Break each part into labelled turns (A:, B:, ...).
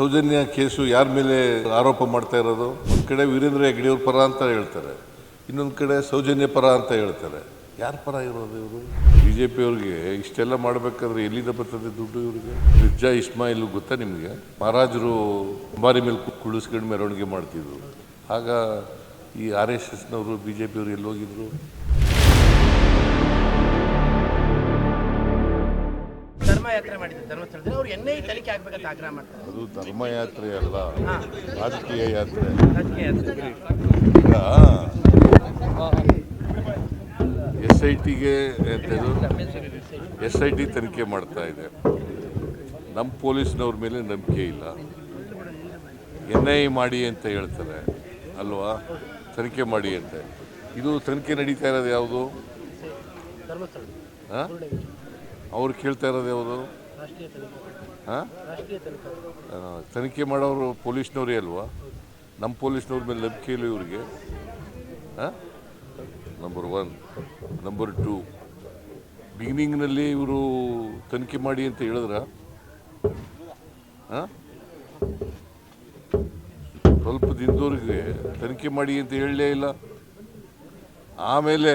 A: Soujanya case ಯಾರ ಮೇಲೆ ಆರೋಪ ಮಾಡ್ತಾ ಇರೋದು? ಒಂದು ಕಡೆ ವೀರೇಂದ್ರ ಹೆಗ್ಡೆಯವ್ರ ಪರ ಅಂತ ಹೇಳ್ತಾರೆ. ಇನ್ನೊಂದು ಕಡೆ ಸೌಜನ್ಯ ಪರ ಅಂತ ಹೇಳ್ತಾರೆ. ಯಾರ ಪರ ಇರೋದು ಇವರು? ಬಿ ಜೆ ಪಿಯವ್ರಿಗೆ ಇಷ್ಟೆಲ್ಲ ಮಾಡಬೇಕಾದ್ರೆ ಎಲ್ಲಿಂದ ಬರ್ತದೆ ದುಡ್ಡು ಇವರಿಗೆ? ಮಿರ್ಜಾ ಇಸ್ಮಾಯಿಲ್ ಗೊತ್ತಾ ನಿಮಗೆ? ಮಹಾರಾಜರು ಅಂಬಾರಿ ಮೇಲೆ ಕುಳಿಸ್ಕೊಂಡು ಮೆರವಣಿಗೆ ಮಾಡ್ತಿದ್ರು. ಆಗ ಈ ಆರ್ ಎಸ್ ಎಸ್ನವರು ಬಿ ಜೆ ಪಿಯವರು ಎಲ್ಲಿ ಹೋಗಿದ್ರು
B: ಧರ್ಮಯಾತ್ರೆ ಮಾಡಿದ್ರು ಧರ್ಮಸ್ಥಳದಲ್ಲಿ. ಅವ್ರು ಎನ್ ಐ ತನಿಖೆ ಆಗ್ಬೇಕಂತ ಆಗ್ರಹ ಮಾಡ್ತಾರೆ.
A: ಅದು ಧರ್ಮಯಾತ್ರೆ ಅಲ್ಲ ರಾಜಕೀಯ ಯಾತ್ರೆ.
B: ರಾಜಕೀಯ ಯಾತ್ರೆ.
A: ಈಗ ಎಸ್ ಐ ಟಿಗೆ ಎಸ್ ಐ ಟಿ ತನಿಖೆ ಮಾಡ್ತಾ ಇದೆ. ನಮ್ಮ ಪೊಲೀಸ್ನವ್ರ ಮೇಲೆ ನಂಬಿಕೆ ಇಲ್ಲ. ಎನ್ ಐ ಮಾಡಿ ಅಂತ ಹೇಳ್ತಾರೆ. ಅಲ್ವಾ? ತನಿಖೆ ಮಾಡಿ ಅಂತ. ಇದು ತನಿಖೆ ನಡೀತಾ ಇರೋದು ಯಾವುದು? ಹಾಂ? ಅವ್ರು ಕೇಳ್ತಾ ಇರೋದು ಯಾವುದು? ಹಾಂ?
B: ತನಿಖೆ.
A: ಮಾಡೋರು ಪೊಲೀಸ್ನವರೇ ಅಲ್ವಾ? ನಮ್ಮ ಪೊಲೀಸ್ನವ್ರ ಮೇಲೆ ನಂಬಿಕೆ ಇಲ್ಲ ಇವ್ರಿಗೆ. ನಂಬರ್ ಒನ್ ನಂಬರ್ ಟು ಬಿಗಿನಿಂಗ್ನಲ್ಲಿ ಇವರು ತನಿಖೆ ಮಾಡಿ ಅಂತ ಹೇಳಿದ್ರ? ಸ್ವಲ್ಪ ದಿನದವ್ರಿಗೆ ತನಿಖೆ ಮಾಡಿ ಅಂತ ಹೇಳಲೇ ಇಲ್ಲ. ಆಮೇಲೆ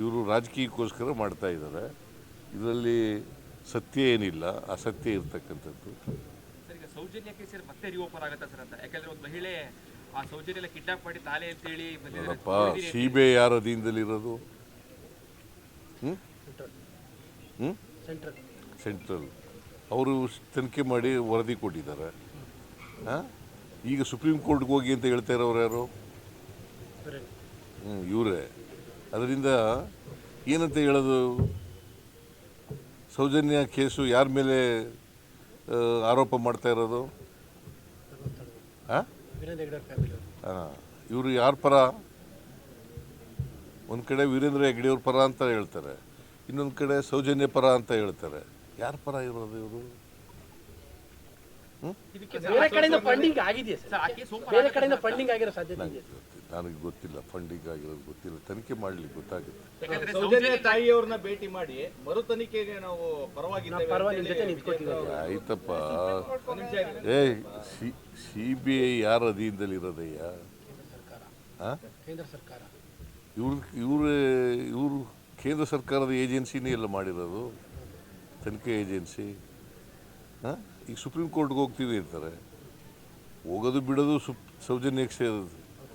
A: ಇವರು ರಾಜಕೀಯಕ್ಕೋಸ್ಕರ ಮಾಡ್ತಾ ಇದ್ದಾರೆ. ಇದರಲ್ಲಿ ಸತ್ಯ ಏನಿಲ್ಲ ಅಸತ್ಯ ಇರ್ತಕ್ಕಂಥದ್ದು.
C: ಸರ್ ಈಗ ಸೌಜನ್ಯ ಕೇಸಲ್ಲಿ ಮತ್ತೆ ರಿಓಪನ್ ಆಗತ್ತಾ ಸರ್ ಅಂತ? ಯಾಕಂದ್ರೆ ಒಂದು ಮಹಿಳೆ ಆ ಸೌಜನ್ಯ ಕಿಡ್ನಾಪ್ ಮಾಡಿ ತಾಲೆ ಅಂತೇಳಿ ಬಂದಿದ್ದಾರೆ.
A: ನೋಡಪ್ಪ ಸಿ ಬಿ ಐ ಯಾರ ಅಧೀನದಲ್ಲಿರೋದು? ಹ್ಞೂ ಹ್ಞೂ
B: ಸೆಂಟ್ರಲ್
A: ಸೆಂಟ್ರಲ್ ಅವರು ತನಿಖೆ ಮಾಡಿ ವರದಿ ಕೊಟ್ಟಿದ್ದಾರೆ. ಹಾಂ? ಈಗ ಸುಪ್ರೀಂ ಕೋರ್ಟ್ಗೆ ಹೋಗಿ ಅಂತ ಹೇಳ್ತಾ ಇರೋರು ಯಾರು? ಹ್ಞೂ ಇವರೇ. ಅದರಿಂದ ಏನಂತ ಹೇಳೋದು? ಸೌಜನ್ಯ ಕೇಸು ಯಾರ ಮೇಲೆ ಆರೋಪ ಮಾಡ್ತಾ ಇರೋದು? ಹಾಂ ಇವರು ಯಾರ ಪರ? ಒಂದು ಕಡೆ ವೀರೇಂದ್ರ ಹೆಗ್ಡೆಯವ್ರ ಪರ ಅಂತ ಹೇಳ್ತಾರೆ. ಇನ್ನೊಂದು ಕಡೆ ಸೌಜನ್ಯ ಪರ ಅಂತ ಹೇಳ್ತಾರೆ. ಯಾರ ಪರ ಇರೋದು ಇವರು?
C: ಹ್ಞೂ
B: ಬೇರೆ ಕಡೆಯಿಂದ ಫಂಡಿಂಗ್ ಆಗಿದೆಯಾ ಸರ್?
C: ಸರ್ ಆ ಕೇಸ್
B: ಬೇರೆ ಕಡೆಯಿಂದ ಫಂಡಿಂಗ್ ಆಗಿರೋ ಸಾಧ್ಯತೆ ಇದೆ
A: ನನಗೆ ಗೊತ್ತಿಲ್ಲ ಫಂಡಿಂಗ್ ಆಗಿರೋದು ಗೊತ್ತಿಲ್ಲ ತನಿಖೆ ಮಾಡಲಿ ಗೊತ್ತಾಗುತ್ತೆ.
C: ಯಾಕಂದ್ರೆ
D: ಸೌಜನ್ಯ ತಾಯಿಯವ್ರನ್ನ ಭೇಟಿ ಮಾಡಿ ಮರು ತನಿಖೆಗೆ ನಾವು ಪರವಾಗಿಲ್ಲ
B: ಪರವಾಗಿ
D: ಅಂತೇಳಿ
B: ಜೊತೆ ನಿಂತ್ಕೊತೀವಿ
A: ಆಯ್ತಪ್ಪ. A C C B I ಯಾರ ಅಧೀನದಲ್ಲಿರೋದಯ್ಯ ಹಾಂ
B: ಕೇಂದ್ರ ಸರ್ಕಾರ.
A: ಇವ್ರ ಇವ್ರ ಇವರು ಕೇಂದ್ರ ಸರ್ಕಾರದ ಏಜೆನ್ಸಿನೇ ಎಲ್ಲ ಮಾಡಿರೋದು? ತನಿಖೆ ಏಜೆನ್ಸಿ? ಹಾಂ ಈಗ ಸುಪ್ರೀಂ ಕೋರ್ಟ್ಗೆ ಹೋಗ್ತೀವಿ ಅಂತಾರೆ. ಹೋಗೋದು ಬಿಡೋದು ಸುಪ್ ಸೌಜನ್ಯಕ್ಕೆ ಸೇರೋದು.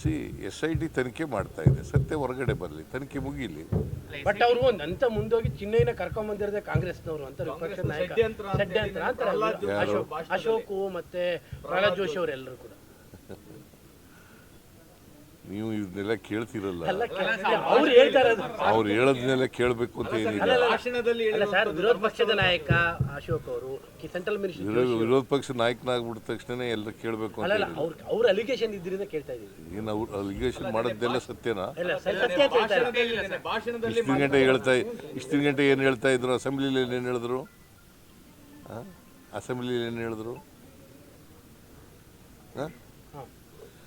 A: ಸಿ ಎಸ್ ಐ ಡಿ ತನಿಖೆ ಮಾಡ್ತಾ ಇದೆ. ಸತ್ಯ ಹೊರಗಡೆ ಬರಲಿ ತನಿಖೆ ಮುಗಿಲಿ.
B: ಬಟ್ ಅವರು ಒಂದ್ ಅಂತ ಮುಂದೋಗಿ ಚಿನ್ನೈನ ಕರ್ಕೊಂಡ್ ಕಾಂಗ್ರೆಸ್ ಕಾಂಗ್ರೆಸ್ನವರು ಅಂತ ವಿಪಕ್ಷ ನಾಯಕ
D: ಷಡ್ಯಂತ್ರ
B: ಅಶೋಕ್ ಅಶೋಕ್ ಮತ್ತೆ ಪ್ರಹ್ಲಾದ್ ಜೋಶಿ ಅವರೆಲ್ಲರೂ ಕೂಡ.
A: ನೀವು ಇದನ್ನೆಲ್ಲ ಕೇಳ್ತಿರಲ್ಲ.
B: ಅವ್ರು ಹೇಳದ್ನೆಲ್ಲ ಇರೋದು
A: ಅವ್ರು ಹೇಳೋದನ್ನೆಲ್ಲ ಕೇಳಬೇಕು ಅಂತ ಏನಿಲ್ಲ.
D: ಭಾಷಣದಲ್ಲಿ
B: ಅಲ್ಲ. ಸರ್ ವಿರೋಧ ಪಕ್ಷದ ನಾಯಕ ಅಶೋಕ್ ಅವರು ಸೆಂಟ್ರಲ್ ಮಿನಿಸ್ಟರ್
A: ವಿರೋಧ ವಿರೋಧ ಪಕ್ಷ ನಾಯಕನಾಗ್ಬಿಟ್ಟ ತಕ್ಷಣ ಎಲ್ಲ ಕೇಳಬೇಕು ಅಂತ
B: ಅಲ್ಲಲ್ಲ
A: ಏನಿಲ್ಲ
B: ಅವ್ರ ಅವ್ರ ಅಲಿಗೇಷನ್ ಇದ್ರಿಂದ ಕೇಳ್ತಾ ಇದ್ದೀವಿ.
A: ಏನು ಅವ್ರು ಅಲಿಗೇಷನ್ ಮಾಡೋದೆಲ್ಲ ಸತ್ಯನಾ?
B: ಇಲ್ಲ ಸರ್ ಸತ್ಯ ಅಂತ ಹೇಳ್ತಾ
D: ಭಾಷಣದಲ್ಲಿ
A: ಇಷ್ಟಿನ ಗಂಟೆ ಹೇಳ್ತಾ ಇಷ್ಟಿನ ಗಂಟೆ ಏನು ಹೇಳ್ತಾ ಇದ್ರು? ಅಸೆಂಬ್ಲಿಲಿ ಏನು ಹೇಳಿದ್ರು? ಅಸೆಂಬ್ಲಿಲಿ ಏನು ಹೇಳಿದ್ರು?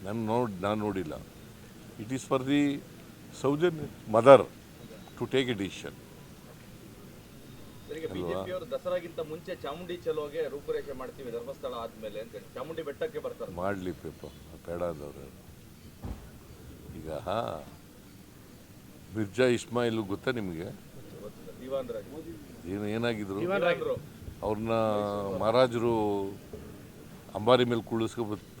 A: ನಾನು ನೋಡ್ ನಾನು ನೋಡಿಲ್ಲ. It is for the ಸೌಜನ್ mother to take a decision
D: ದಸರಾಗಿಂತ ಮುಂಚೆ ಚಾಮುಂಡಿ ಚಲೋಗೆ ರೂಪುರೇಷೆ ಮಾಡ್ತೀವಿ ಧರ್ಮಸ್ಥಳ ಆದ್ಮೇಲೆ ಅಂತ ಚಾಮುಂಡಿ ಬೆಟ್ಟಕ್ಕೆ ಬರ್ತಾರೆ.
A: ಮಾಡಲಿ ಪೇಪ ಬೇಡ ಅಂದವ್ರು ಈಗ ಹಾ. ಮಿರ್ಜಾ ಇಸ್ಮಾಯಿಲ್ ಗೊತ್ತಾ ನಿಮಗೆ? ಏನು ಏನಾಗಿದ್ರು? ಅವ್ರನ್ನ ಮಹಾರಾಜರು ಅಂಬಾರಿ ಮೇಲೆ ಕುಳಿಸ್ಕೊ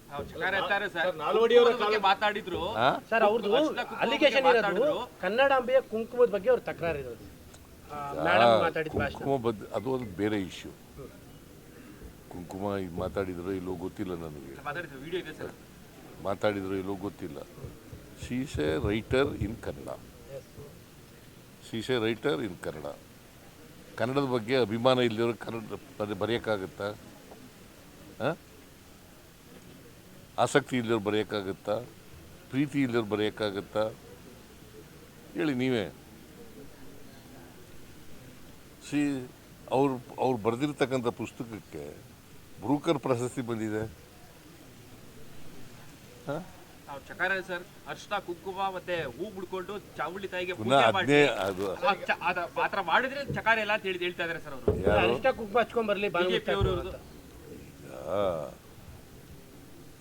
D: ಸರ್, ನಾಲ್ವಡಿಯವರ
C: ಕುಂಕುಮದ ಬಗ್ಗೆ ಮಾತಾಡಿದ್ರು?
B: ಸರ್ ಅವ್ರದ್ದು
C: ಕುಂಕುಮದ
B: ಅಲಿಗೇಷನ್
C: ಬಗ್ಗೆ
B: ಇರೋದು
C: ಮಾತಾಡಿದ್ರು.
B: ಕನ್ನಡಾಂಬೆಯ ಕುಂಕುಮದ ಬಗ್ಗೆ ಅವ್ರ ತಕರಾರು ಇರೋದು ಮೇಡಮ್ ಮಾತಾಡಿದ ಭಾಷಣ.
A: ಕುಂಕುಮ ಬದ್ ಅದು ಒಂದು ಬೇರೆ ಇಶ್ಯೂ ಕುಂಕುಮ ಇದು ಮಾತಾಡಿದ್ರು ಇಲ್ಲೋ ಗೊತ್ತಿಲ್ಲ ನನಗೆ.
C: ಮಾತಾಡಿದ್ರು ವಿಡಿಯೋ ಇದೆ ಸರ್.
A: ಮಾತಾಡಿದ್ರು ಇಲ್ಲೋ ಗೊತ್ತಿಲ್ಲ. She's a writer in Kannada she's a writer in Kannada ಕನ್ನಡದ ಬಗ್ಗೆ ಅಭಿಮಾನ ಇಲ್ಲದಿರೋ ಕನ್ನಡ ಬರೆ- ಬರೆಯೋಕ್ಕಾಗತ್ತಾ? ಆ? ಆಸಕ್ತಿ ಇಲ್ದಿರೋ ಬರೆಯೋಕ್ಕಾಗತ್ತಾ? ಪ್ರೀತಿ ಇಲ್ಲದವ್ರು ಬರೆಯೋಕ್ಕಾಗತ್ತಾ? ಹೇಳಿ ನೀವೇ. ಸಿ ಅವ್ರು ಅವ್ರು ಬರೆದಿರ್ತಕ್ಕಂಥ ಪುಸ್ತಕಕ್ಕೆ ಬ್ರೂಕರ್ ಪ್ರಶಸ್ತಿ ಬಂದಿದೆ.
C: ಸರ್ ಅರ್ಶಿನ ಕುಂಕುಮ ಮತ್ತೆ ಹೂ ಬಿಡ್ಕೊಂಡು ಚಾಮುಂಡಿ ತಾಯಿಗೆ ಥರ ಮಾಡಿದ್ರೆ ಚಕಾರ ಎಲ್ಲ ಅಂತ ಹೇಳಿ ಹೇಳ್ತಾ ಇದಾರೆ ಸರ್ ಅವರು.
B: ಕುಂಕುಮ ಹಚ್ಕೊಂಡ್ ಬರ್ಲಿ
C: ಬಿಜೆಪಿ ಅವರು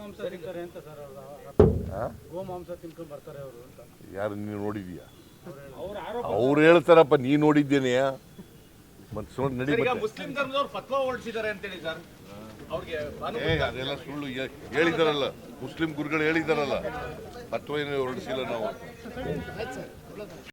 B: ಸರ್
A: ಹಾಂ
B: ಗೋಮಾಂಸ ತಿನ್ಕೊಂಡ್ ಬರ್ತಾರೆ ಅವರು ಅಂತ
A: ಯಾರು ನೀನು ನೋಡಿದೀಯಾ?
B: ಅವ್ರು
A: ಅವ್ರು ಹೇಳ್ತಾರಪ್ಪ ನೀ ನೋಡಿದ್ದೇನೆಯಾ ಮತ್ತೆ ಸುಮ್ಮನೆ ನಡಿ.
D: ಮುಸ್ಲಿಂ ಧರ್ಮದವ್ರು ಫತ್ವಾ ಹೊರಡಿಸಿದ್ದಾರೆ ಅಂತೇಳಿ ಸರ್. ಅವ್ರಿಗೆ
A: ಏ ಅದೆಲ್ಲ ಸುಳ್ಳು. ಹೇಳಿದಾರಲ್ಲ ಮುಸ್ಲಿಂ ಗುರುಗಳು ಹೇಳಿದಾರಲ್ಲ ಫತ್ವ ಏನು ಹೊರಡಿಸಿಲ್ಲ ನಾವು.